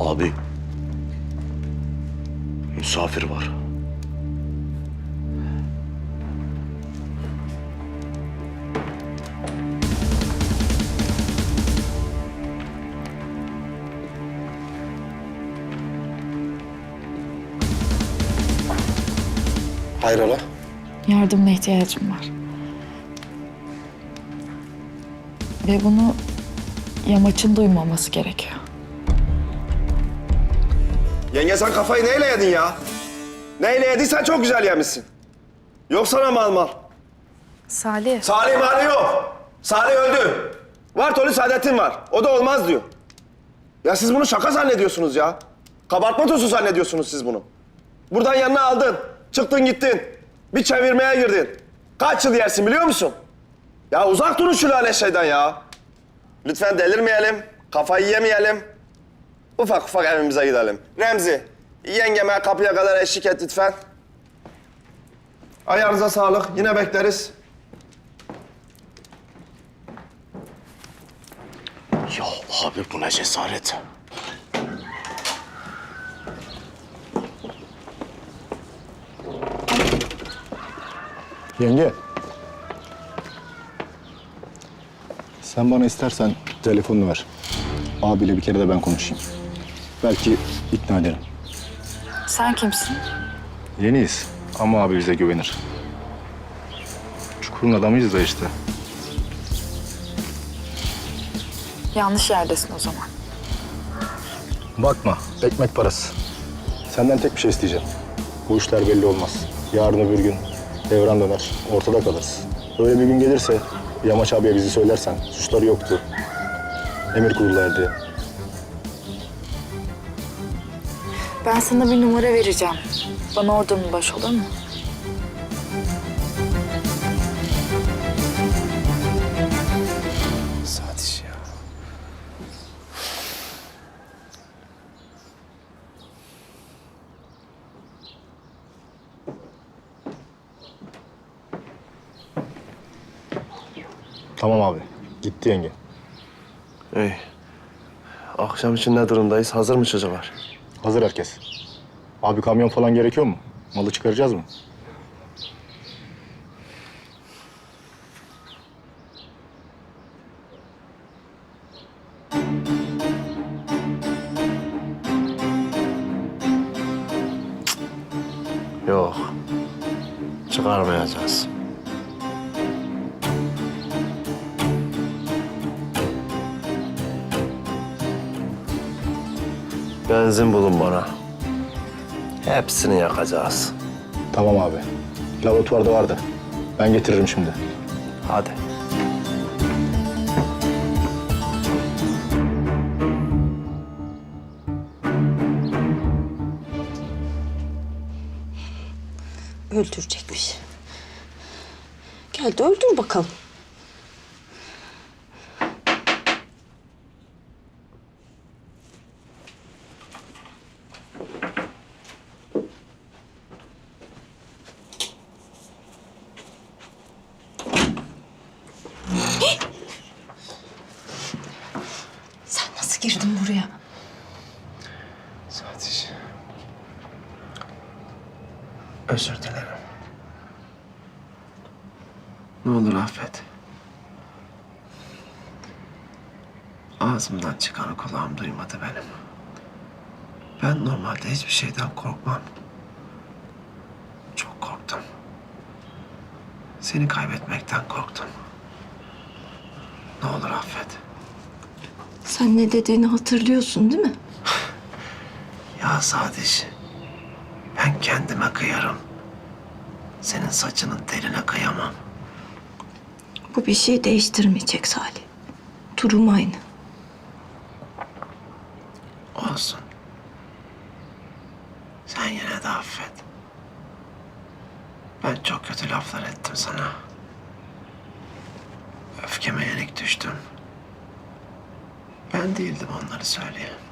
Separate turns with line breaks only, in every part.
Abi. Misafir var.
Hayrola?
Yardımına ihtiyacım var. Ve bunu Yamaç'ın duymaması gerekiyor.
Yenge sen kafayı neyle yedin ya? Neyle yediysen çok güzel yemişsin. Yok sana mal mal.
Salih.
Salih mali yok. Salih öldü. Var Tolu Saadettin var. O da olmaz diyor. Ya siz bunu şaka zannediyorsunuz ya. Kabartma tozu zannediyorsunuz siz bunu. Buradan yanına aldın. Çıktın gittin. Bir çevirmeye girdin. Kaç yıl yersin biliyor musun? Ya uzak durun şu lanet şeyden ya. Lütfen delirmeyelim. Kafayı yemeyelim. Ufak ufak evimize gidelim. Remzi, yengeme kapıya kadar eşlik et lütfen. Ayağınıza sağlık. Yine bekleriz.
Ya abi bu ne cesaret.
Yenge. Sen bana istersen telefonunu ver. Abiyle bir kere de ben konuşayım. Belki ikna ederim.
Sen kimsin?
Yeniyiz ama abi bize güvenir. Çukurun adamıyız da işte.
Yanlış yerdesin o zaman.
Bakma, ekmek parası. Senden tek bir şey isteyeceğim. Bu işler belli olmaz. Yarın öbür gün devran döner, ortada kalırız. Öyle bir gün gelirse Yamaç abiye bizi söylersen, suçları yoktu. Emir kurullar diye.
Ben sana bir numara vereceğim. Bana oradan ulaş olur mu?
Sadece ya.
Tamam abi, gitti yenge.
İyi. Akşam için ne durumdayız? Hazır mı çocuklar?
Hazır herkes. Abi kamyon falan gerekiyor mu? Malı çıkaracağız mı?
Yok. Çıkarmayacağız. Benzin bulun bana. Hepsini yakacağız.
Tamam abi. Laboratuvarda vardı. Ben getiririm şimdi.
Hadi.
Öldürecekmiş. Gel de öldür bakalım. Sen nasıl girdin buraya?
Sadece. Özür dilerim. Ne olur affet. Ağzımdan çıkanı kulağım duymadı benim. Ben normalde hiçbir şeyden korkmam. Çok korktum. Seni kaybetmekten korktum. Ne olur affet.
Sen ne dediğini hatırlıyorsun değil mi?
Ya Sadiş, ben kendime kıyarım. Senin saçının teline kıyamam.
Bu bir şey değiştirmeyecek Salih. Durum aynı.
Olsun. Sen yine de affet. Ben çok kötü laflar ettim sana. Öfkeme yenik düştüm. Ben değildim onları söyleyen.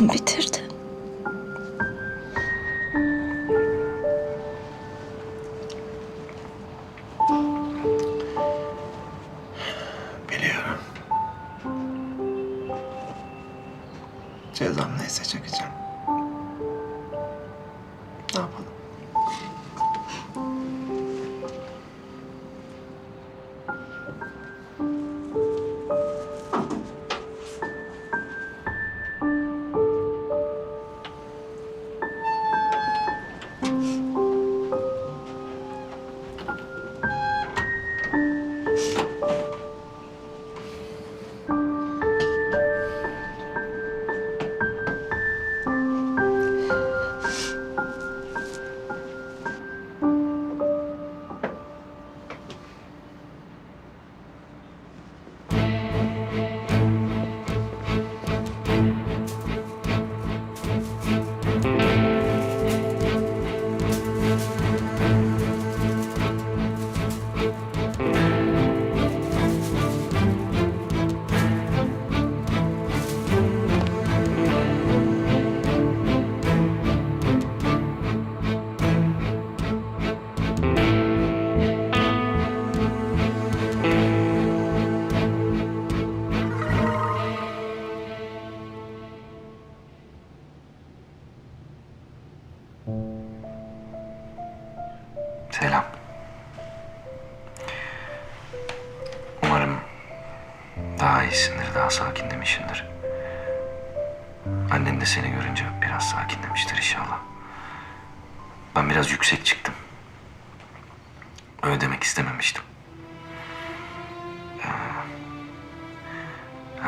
Yaktın bitirdi.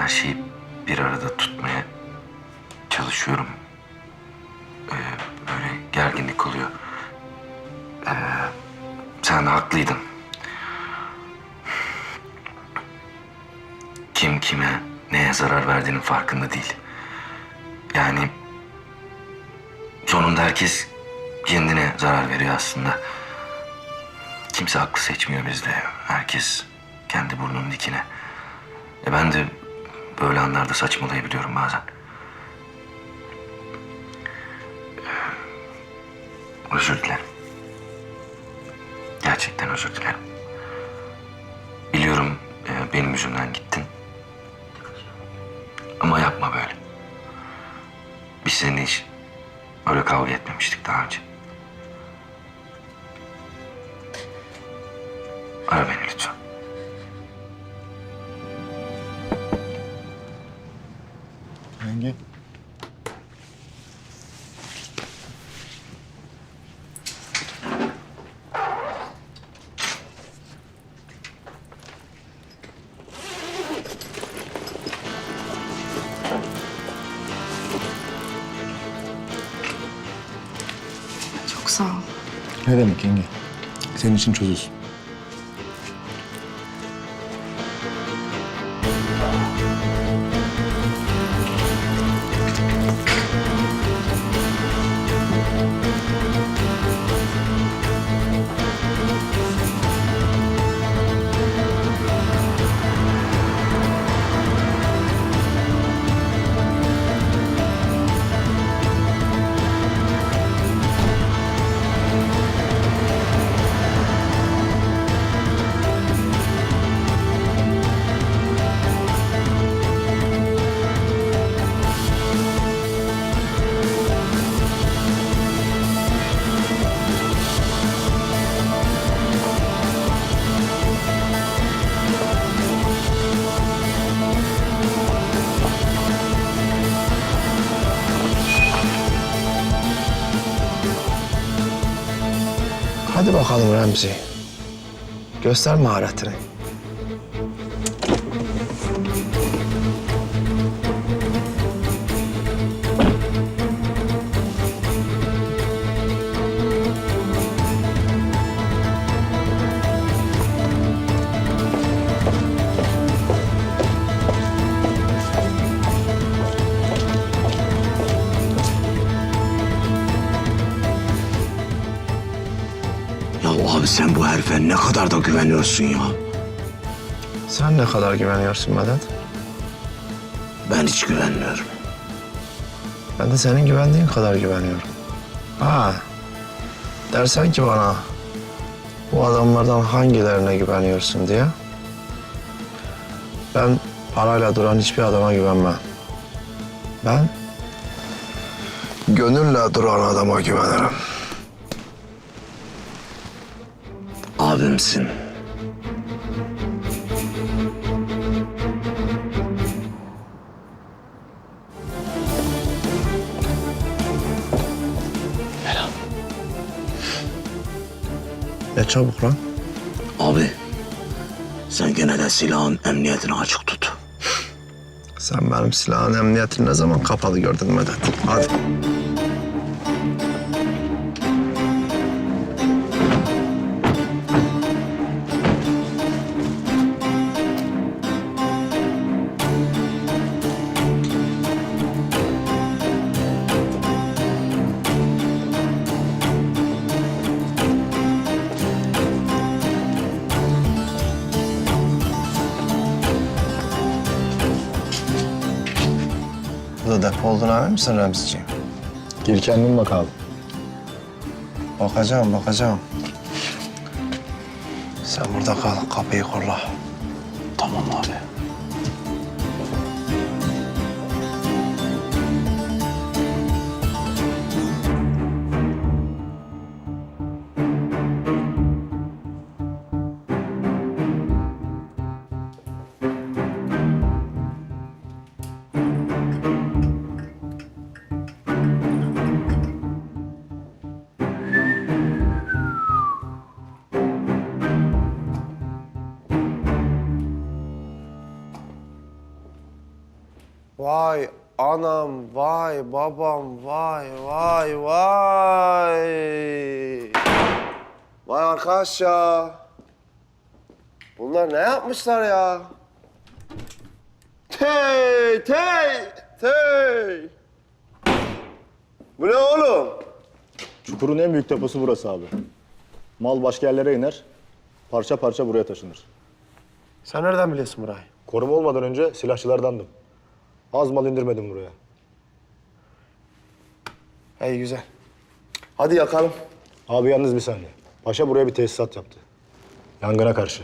Her şeyi bir arada tutmaya çalışıyorum. Ee, Böyle gerginlik oluyor. Sen haklıydın. Kim kime neye zarar verdiğinin farkında değil. Yani sonunda herkes kendine zarar veriyor aslında. Kimse haklı seçmiyor bizde. Herkes kendi burnunun dikine. E ben de böyle anlarda saçmalayabiliyorum bazen. Özür dilerim. Gerçekten özür dilerim. Biliyorum e, benim yüzümden gittin. Ama yapma böyle. Biz seninle hiç öyle kavga etmemiştik daha önce. Ara beni lütfen.
Yenge.
Çok sağ ol.
Ne demek yenge? Senin için çözülsün.
Bakalım Remzi. Göster maharetini.
Abi sen bu herife ne kadar da güveniyorsun ya.
Sen ne kadar güveniyorsun Medet?
Ben hiç güvenmiyorum.
Ben de senin güvendiğin kadar güveniyorum. Ha. Dersen ki bana bu adamlardan hangilerine güveniyorsun diye. Ben parayla duran hiçbir adama güvenmem. Ben gönülle duran adama güvenirim.
Abimsin.
Ne çabuk lan.
Abi sen gene de silahın emniyetini açık tut.
Sen benim silahın emniyetini ne zaman kapalı gördün Medet? Hadi. Depo olduğuna emin misin Remziciğim?
Gir kendin bak abi.
Bakacağım, bakacağım. Sen burada kal, kapıyı kolla.
Tamam abi.
Vay anam, vay babam, vay vay vay. Vay arkadaş ya. Bunlar ne yapmışlar ya? Tey, tey, tey. Bu ne oğlum?
Çukurun en büyük deposu burası abi. Mal başka yerlere iner, parça parça buraya taşınır.
Sen nereden biliyorsun burayı?
Koruma olmadan önce silahçılardandım. Az mal indirmedim buraya.
Hey güzel. Hadi yakalım.
Abi yalnız bir saniye. Paşa buraya bir tesisat yaptı. Yangına karşı.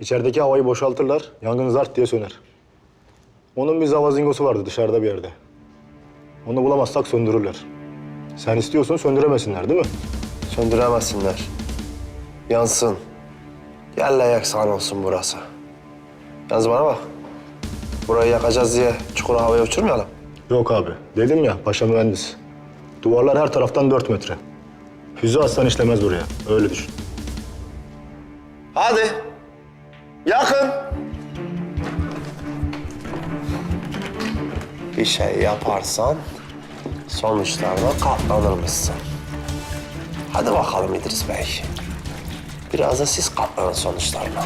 İçerideki havayı boşaltırlar, yangın zart diye söner. Onun bir zavazingosu vardı dışarıda bir yerde. Onu bulamazsak söndürürler. Sen istiyorsun söndüremesinler değil mi?
Söndüremezsinler. Yansın. Yerle yaksan olsun burası. Yalnız bana bak. Burayı yakacağız diye çukuru havaya uçurmayalım.
Yok abi. Dedim ya paşa mühendis. Duvarlar her taraftan dört metre. Füze aslan işlemez buraya. Öyle düşün.
Hadi. Yakın. Bir şey yaparsan sonuçlarına katlanırmışsın. Hadi bakalım İdris Bey. Biraz da siz katlanın sonuçlarına.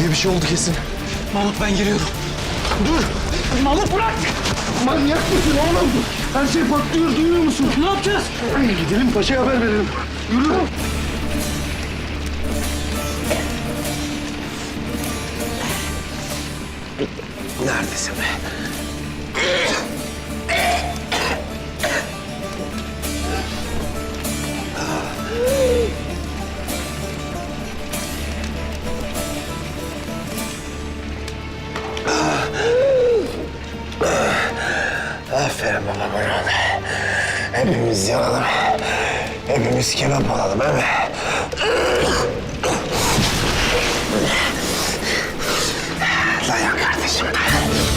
Abiye bir şey oldu kesin. Mahmut ben giriyorum. Dur. Mahmut bırak. Manyak mısın oğlum? Her şey patlıyor duyuyor musun? Ne yapacağız? Gidelim paşaya haber verelim. Yürü.
Neredesin be? Hepimiz yanalım. Hepimiz kebap olalım değil mi? Dayan kardeşim dayan.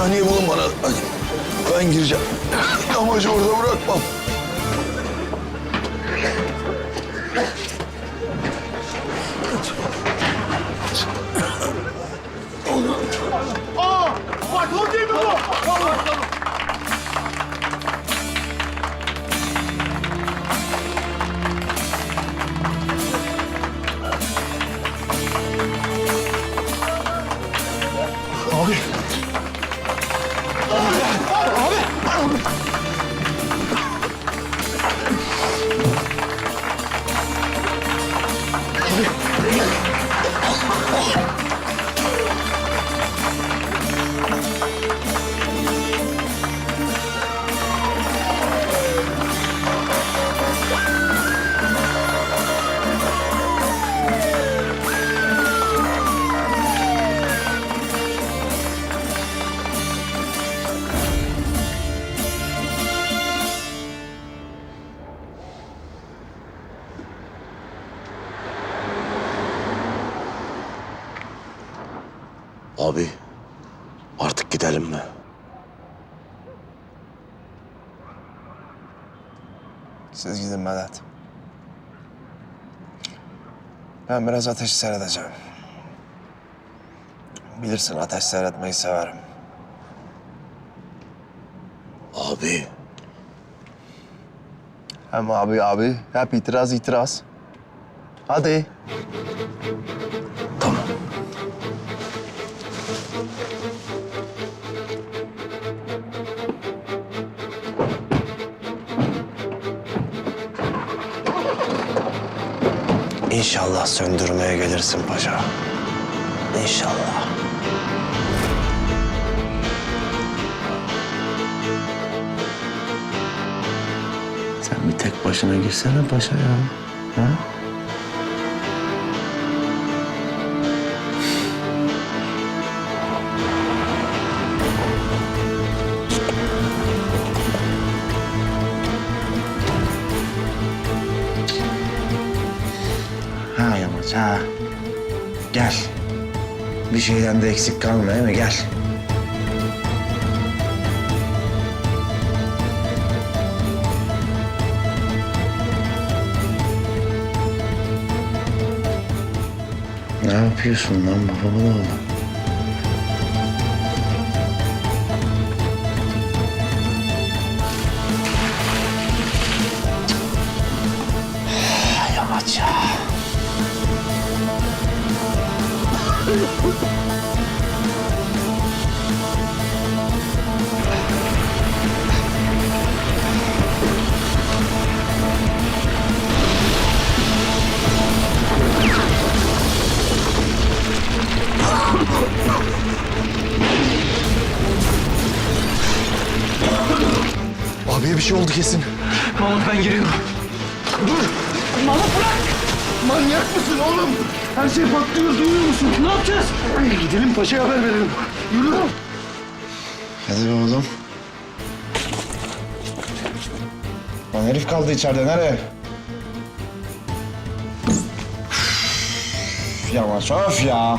Battaniye bulun bana. Hadi. Ben gireceğim. Amacı orada bırakmam. Abi
Thank you. Ben biraz ateş seyredeceğim. Bilirsin ateş seyretmeyi severim.
Abi
Hem abi abi, hep itiraz itiraz. Hadi. İnşallah söndürmeye gelirsin paşa. İnşallah. Sen bir tek başına girsene paşa ya. Ha? Şeyden de eksik kalma değil mi? Gel. Ne yapıyorsun lan babamın oğlu?
Gideyim paşaya haber verelim. Yürü.
Hadi be oğlum. Lan herif kaldı içeride. Nereye? Yavaş of ya.